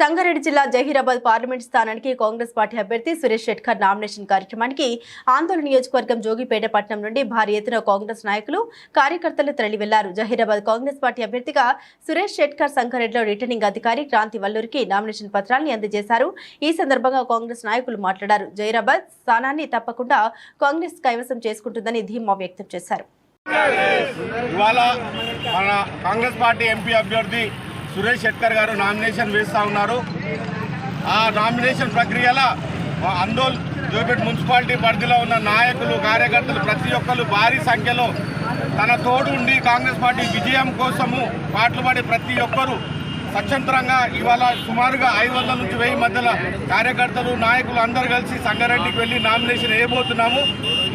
సంగారెడ్డి జిల్లా జహీరాబాద్ పార్లమెంట్ స్థానానికి కాంగ్రెస్ పార్టీ అభ్యర్థి సురేష్ శెట్కర్ నామినేషన్ కార్యక్రమానికి ఆందోళన నియోజకవర్గం జోగిపేట పట్టణం నుండి భారీ ఎత్తున కాంగ్రెస్ నాయకులు కార్యకర్తలు తరలి వెళ్ళారు. జహీరాబాద్ కాంగ్రెస్ పార్టీ అభ్యర్థిగా సురేష్ శెట్కర్ సంగారెడ్డిలో రిటర్నింగ్ అధికారి క్రాంతి వల్లూరికి నామినేషన్ పత్రాన్ని అందజేశారు. ఈ సందర్భంగా కాంగ్రెస్ నాయకులు మాట్లాడారు. జహీరాబాద్ స్థానాన్ని తప్పకుండా కాంగ్రెస్ కైవసం చేసుకుంటుందని ధీమా వ్యక్తం చేశారు. ఇవాళ మన కాంగ్రెస్ పార్టీ ఎంపీ అభ్యర్థి సురేష్ షెట్కర్ గారు నామినేషన్ వేస్తూ ఉన్నారు. ఆ నామినేషన్ ప్రక్రియలో అందోల్ జోపేట్ మున్సిపాలిటీ పరిధిలో ఉన్న నాయకులు కార్యకర్తలు ప్రతి ఒక్కరు భారీ సంఖ్యలో తన తోడు ఉండి కాంగ్రెస్ పార్టీ విజయం కోసము పాటలు పడే ప్రతి ఒక్కరూ స్వచ్ఛంతరంగా ఇవాళ సుమారుగా ఐదు వందల నుంచి వెయ్యి మధ్యలో కార్యకర్తలు నాయకులు అందరు కలిసి సంగారెడ్డికి వెళ్ళి నామినేషన్ వేయబోతున్నాము.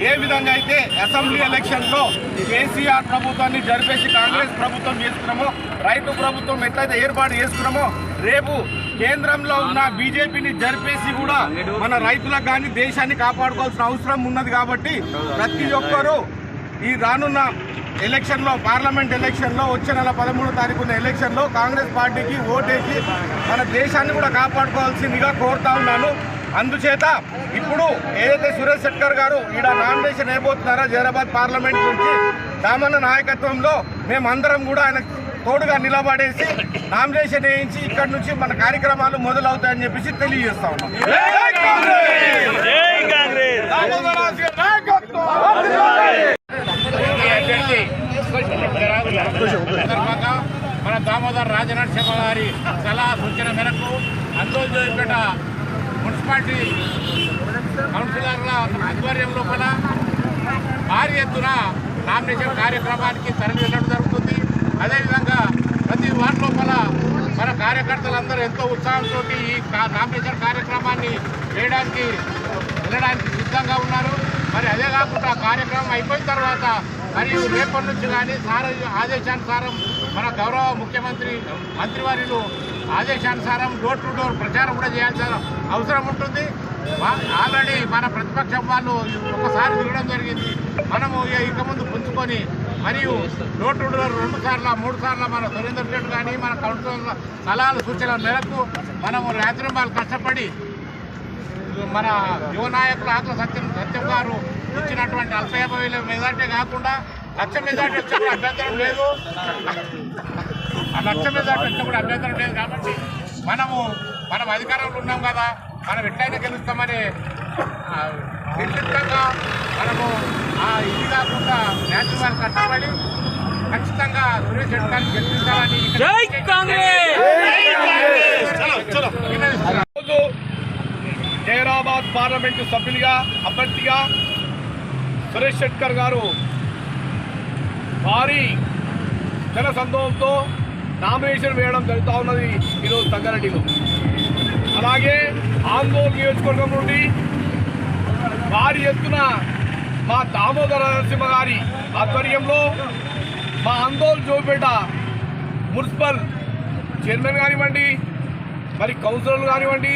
ఏ విధంగా అయితే అసెంబ్లీ ఎలక్షన్లో కేసీఆర్ ప్రభుత్వాన్ని జరిపేసి కాంగ్రెస్ ప్రభుత్వం చేసుకున్నామో రైతు ప్రభుత్వం ఎట్లయితే ఏర్పాటు చేసుకున్నామో రేపు కేంద్రంలో ఉన్న బీజేపీని జరిపేసి కూడా మన రైతులకు కానీ దేశాన్ని కాపాడుకోవాల్సిన అవసరం ఉన్నది కాబట్టి ప్రతి ఒక్కరూ ఈ రానున్న ఎలక్షన్లో పార్లమెంట్ ఎలక్షన్లో వచ్చే నెల పదమూడో తారీఖున ఎలక్షన్లో కాంగ్రెస్ పార్టీకి ఓటేసి మన దేశాన్ని కూడా కాపాడుకోవాల్సిందిగా కోరుతా ఉన్నాను. అందుచేత ఇప్పుడు ఏదైతే సురేష్ శెట్కర్ గారు ఈడ నామినేషన్ అయిపోతున్నారో జైరాబాద్ పార్లమెంట్ నుంచి దామన్న నాయకత్వంలో మేమందరం కూడా ఆయన తోడుగా నిలబడేసి నామినేషన్ వేయించి ఇక్కడ నుంచి మన కార్యక్రమాలు మొదలవుతాయని చెప్పేసి తెలియజేస్తా ఉన్నాం. సందర్భంగా మన దామోదర్ రాజనరసింహ గారి సలహా సూచన మేరకు అందోజోపేట మున్సిపాలిటీ కౌన్సిలర్ల ఆధ్వర్యం లోపల భారీ ఎత్తున నామినేషన్ కార్యక్రమానికి తరలి వెళ్ళడం జరుగుతుంది. అదేవిధంగా ప్రతి వార్డు లోపల మన కార్యకర్తలందరూ ఎంతో ఉత్సాహంతో ఈ నామినేషన్ కార్యక్రమాన్ని చేయడానికి వెళ్ళడానికి సిద్ధంగా ఉన్నారు. మరి అదే కాకుండా కార్యక్రమం అయిపోయిన తర్వాత మరియు రేపటి నుంచి కానీ సార్ ఆదేశానుసారం మన గౌరవ ముఖ్యమంత్రి మంత్రివర్యులు ఆదేశానుసారం డోర్ టు డోర్ ప్రచారం కూడా చేయాల్సిన అవసరం ఉంటుంది. ఆల్రెడీ మన ప్రతిపక్షం వాళ్ళు ఒకసారి తిరగడం జరిగింది. మనము ఇక ముందు పుంజుకొని మరియు డోర్ టు డోర్ రెండు సార్లు మూడు సార్లు మన సురేందర్ రెడ్డి కానీ మన కౌన్సిలర్ల సలహాలు సూచనల మేరకు మనము రాత్రి వాళ్ళు కష్టపడి మన యువ నాయకులు ఆకుల సత్యం సత్యం గారు ఇచ్చినటువంటి అల్ప యాభై వేల మెజార్టీ కాకుండా లక్ష మెజార్టీ వచ్చే కూడా అభ్యంతరం లేదు. ఆ లక్ష మెజార్టీ వచ్చే కూడా అభ్యంతరం లేదు కాబట్టి మనము మనం అధికారంలో ఉన్నాం కదా మనం ఎట్లయినా గెలుస్తామని నిర్దిష్టంగా మనము ఆ ఇది కాకుండా న్యాచురల్ కష్టపడి ఖచ్చితంగా సురేష్ రెడ్డి గెలిపించాలని జై పార్లమెంటు సభ్యులుగా అభ్యర్థిగా సురేష్ శెట్కర్ గారు భారీ జన సంతోషంతో నామినేషన్ వేయడం జరుగుతూ ఉన్నది ఈరోజు సంగారెడ్డిలో. అలాగే ఆందోళన నియోజకవర్గం నుండి భారీ ఎత్తున మా దామోదర నరసింహ గారి ఆధ్వర్యంలో మా ఆందోళన జోపేట మున్సిపల్ చైర్మన్ కానివ్వండి మరి కౌన్సిలర్లు కానివ్వండి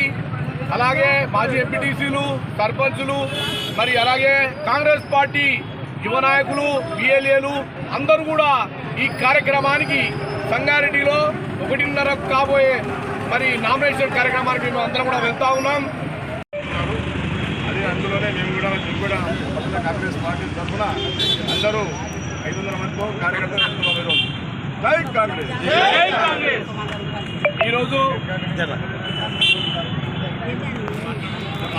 అలాగే మాజీ ఎంపీటీసీలు సర్పంచులు మరి అలాగే కాంగ్రెస్ పార్టీ యువ నాయకులు బిఎల్ఏలు అందరూ కూడా ఈ కార్యక్రమానికి సంగారెడ్డిలో ఒకటిన్నర కాబోయే మరి నామినేషన్ కార్యక్రమానికి మేము అందరం కూడా వెళ్తా ఉన్నాం. అది అందులోనే మేము కూడా మేము కూడా కాంగ్రెస్ పార్టీ తరఫున అందరూ ఐదు వందల మందితో కార్యకర్తలు వెళ్తున్నాం ఈరోజు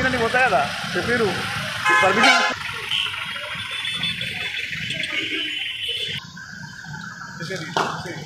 అని పోతాయి కదా చెప్పారు పర్మిషన్ సరే సరే